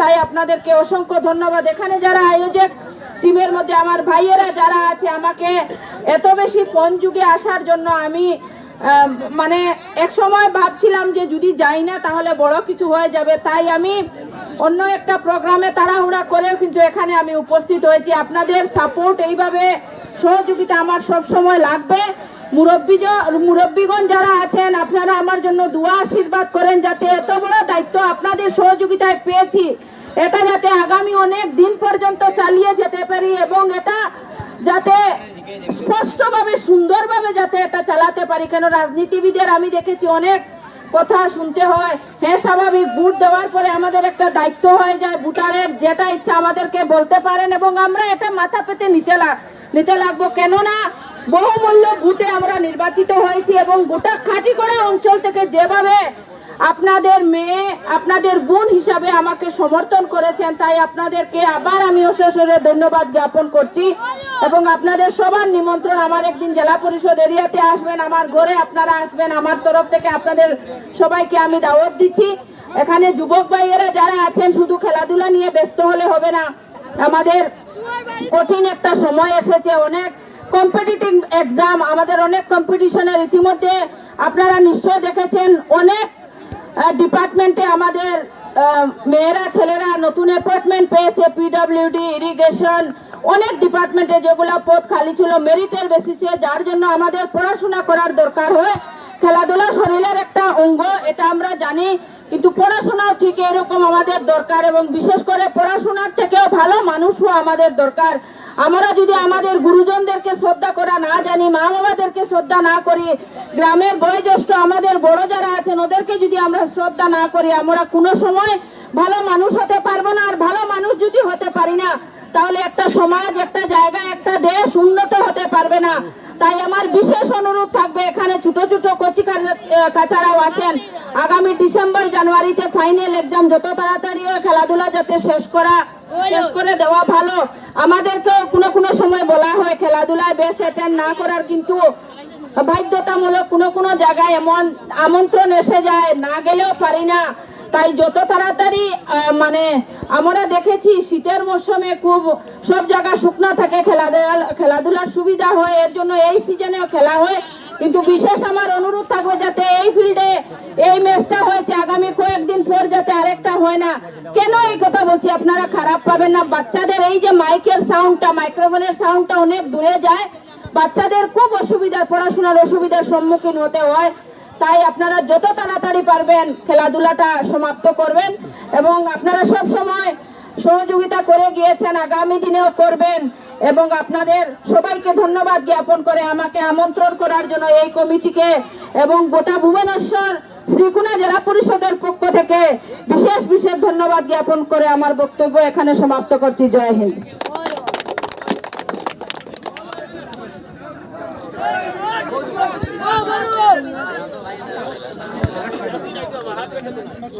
তাই আপনাদেরকে অসংখ্য ধন্যবাদ। এখানে যারা আয়োজক টিমের মধ্যে, আমার ভাইয়েরা যারা আছে, আমাকে এত বেশি ফোন যুগে আসার জন্য আমি মানে এক সময় ভাবছিলাম যে যদি যাই না, তাহলে বড় কিছু হয়ে যাবে। তাই আমি অন্য একটা প্রোগ্রামে তাড়াহুড়া করেও কিন্তু এখানে আমি উপস্থিত হয়েছি। আপনাদের সাপোর্ট এইভাবে সহযোগিতা আমার সব সময় লাগবে। মুরব্বী মুরব্বীগণ যারা আছেন, আপনারা আমার জন্য দোয়া আশীর্বাদ করেন যাতে এত বড় দায়িত্ব আপনাদের সহযোগিতায় পেয়েছি। এটা যাতে আগামী অনেক দিন পর্যন্ত চালিয়ে যেতে পারি এবং এটা যাতে স্পষ্টভাবে, সুন্দরভাবে যাতে এটা চালাতে পারি। কেন রাজনীতিবিদের আমি দেখেছি অনেক কথা শুনতে হয়। হ্যাঁ স্বাভাবিক, ভোট দেওয়ার পরে আমাদের একটা দায়িত্ব হয়ে যায়। ভোটারের যেটা ইচ্ছা আমাদেরকে বলতে পারেন এবং আমরা এটা মাথা পেতে নিতে লাগ নিতে লাগবো। কেননা বহুমূল্য ভোটে আমরা নির্বাচিত হয়েছি এবং গোটা খাটি করা অঞ্চল থেকে যেভাবে আপনাদের মেয়ে, আপনাদের বোন হিসাবে আমাকে সমর্থন করেছেন, তাই আপনাদেরকে আবার আমি অশেষরে ধন্যবাদ জ্ঞাপন করছি। এবং আপনাদের সবার নিমন্ত্রণ, আমার একদিন জেলা পরিষদ এরিয়াতে আসবেন, আমার ঘরে আপনারা আসবেন, আমার তরফ থেকে আপনাদের সবাইকে আমি দাওয়াত দিচ্ছি। এখানে যুবক ভাইয়েরা যারা আছেন, শুধু খেলাধুলা নিয়ে ব্যস্ত হলে হবে না। আমাদের কঠিন একটা সময় এসেছে, অনেক কম্পিটিটিভ এক্সাম আমাদের অনেক কম্পিটিশনের ইতিমধ্যে আপনারা নিশ্চয় দেখেছেন, অনেক ডিপার্টমেন্টে আমাদের মেয়েরা, ছেলেরা নতুন অ্যাপয়েন্টমেন্ট পেয়েছে পিডব্লিউডি ইরিগেশন অনেক ডিপার্টমেন্টে যেগুলো পদ খালি ছিল মেরিটের বেসিসে যার জন্য আমাদের পড়াশোনা করার দরকার হয়। খেলাধুলা শরীরের একটা অঙ্গ, এটা আমরা জানি, কিন্তু পড়াশোনাও ঠিক এরকম আমাদের দরকার এবং বিশেষ করে পড়াশোনার থেকেও ভালো মানুষও আমাদের দরকার। আমরা যদি আমাদের গুরুজনদেরকে শ্রদ্ধা করা না জানি মা বাবাদেরকে শ্রদ্ধা না করি, গ্রামের বয়োজ্যেষ্ঠ আমাদের বড় যারা আছেন, ওদেরকে যদি আমরা শ্রদ্ধা না করি, আমরা কোনো সময় ভালো মানুষ হতে পারব না, আর ভালো মানুষ যদি হতে পারি না, তাহলে একটা সমাজ, একটা জায়গা, একটা দেশ উন্নত হতে পারবে না। তাই আমার বিশেষ অনুরোধ থাকবে, এখানে ছোট ছোট কচি কাচারাও আছেন। আগামী ডিসেম্বর জানুয়ারিতে ফাইনাল এক্সাম যত তাড়াতাড়ি খেলাধুলা যাতে শেষ করা শেষ করে দেওয়া ভালো। আমাদেরকেও কোনো কোনো সময় বলা হয় খেলাধুলায় বেশ অ্যাটেন্ড না করার কিন্তু বাধ্যতামূলক কোনো কোনো জায়গায় এমন আমন্ত্রণ এসে যায় না গেলেও পারি না। তাই যত তাড়াতাড়ি মানে আমরা দেখেছি শীতের মৌসুমে খুব সব জায়গা শুকনো থাকে খেলাধুলা খেলাধুলার সুবিধা হয় এর জন্য এই সিজনেও খেলা হয়। কিন্তু বিশেষ আমার অনুরোধ থাকবে যাতে এই ফিল্ডে এই ম্যাচটা হয়েছে আগামী কয়েকদিন পর যাতে আরেকটা হয় না। কেন এই কথা বলছি? আপনারা খারাপ পাবেন না। বাচ্চাদের এই যে মাইকের সাউন্ডটা, মাইক্রোফোনের সাউন্ডটা অনেক দূরে যায়। বাচ্চাদের খুব অসুবিধা, পড়াশোনার অসুবিধার সম্মুখীন হতে হয়। তাই আপনারা যত তাড়াতাড়ি পারবেন, খেলাধুলাটা সমাপ্ত করবেন এবং আপনারা সব সময় সহযোগিতা করে গিয়েছেন, আগামী দিনেও করবেন এবং আপনাদের সবাইকে ধন্যবাদ জ্ঞাপন করে আমাকে আমন্ত্রণ করার জন্য এই কমিটিকে এবং গোটা ভুবনেশ্বর শ্রীকুণা জেলা পরিষদের পক্ষ থেকে বিশেষ বিশেষ ধন্যবাদ জ্ঞাপন করে আমার বক্তব্য এখানে সমাপ্ত করছি। জয় হিন্দ।